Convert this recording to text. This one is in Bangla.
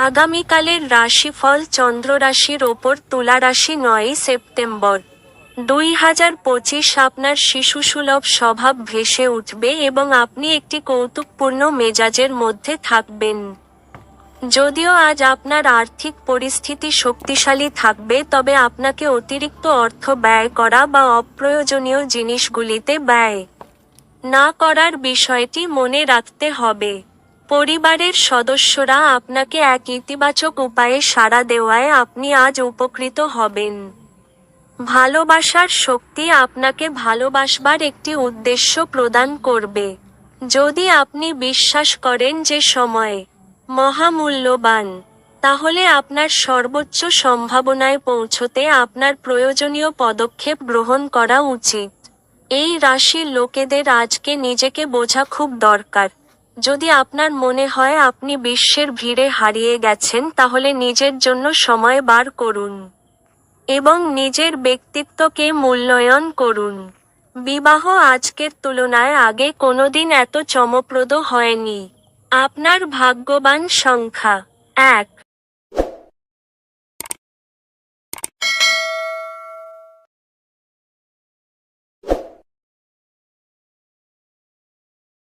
আগামীকালের রাশিফল চন্দ্র রাশির ওপর তুলা রাশি নয়ই সেপ্টেম্বর। দুই হাজার পঁচিশ আপনার শিশুসুলভ স্বভাব ভেসে উঠবে এবং আপনি একটি কৌতুকপূর্ণ মেজাজের মধ্যে থাকবেন। যদিও আজ আপনার আর্থিক পরিস্থিতি শক্তিশালী থাকবে, তবে আপনাকে অতিরিক্ত অর্থ ব্যয় করা বা অপ্রয়োজনীয় জিনিসগুলিতে ব্যয় না করার বিষয়টি মনে রাখতে হবে। পরিবারের সদস্যরা আপনাকে এক ইতিবাচক উপায়ে সাড়া দেওয়ায় আপনি আজ উপকৃত হবেন। ভালোবাসার শক্তি আপনাকে ভালোবাসবার একটি উদ্দেশ্য প্রদান করবে। যদি আপনি বিশ্বাস করেন যে সময় মহামূল্যবান, তাহলে আপনার সর্বোচ্চ সম্ভাবনায় পৌঁছতে আপনার প্রয়োজনীয় পদক্ষেপ গ্রহণ করা উচিত। এই রাশির লোকেদের আজকে নিজেকে বোঝা খুব দরকার। যদি আপনার মনে হয় আপনি বিশ্বের ভিড়ে হারিয়ে গেছেন, তাহলে নিজের জন্য সময় বার করুন। এবং নিজের ব্যক্তিত্বকে মূল্যায়ন করুন। বিবাহ আজকের তুলনায় আগে কোনোদিন এত চমপ্রদ হয়নি। আপনার ভাগ্যবান সংখ্যা। এক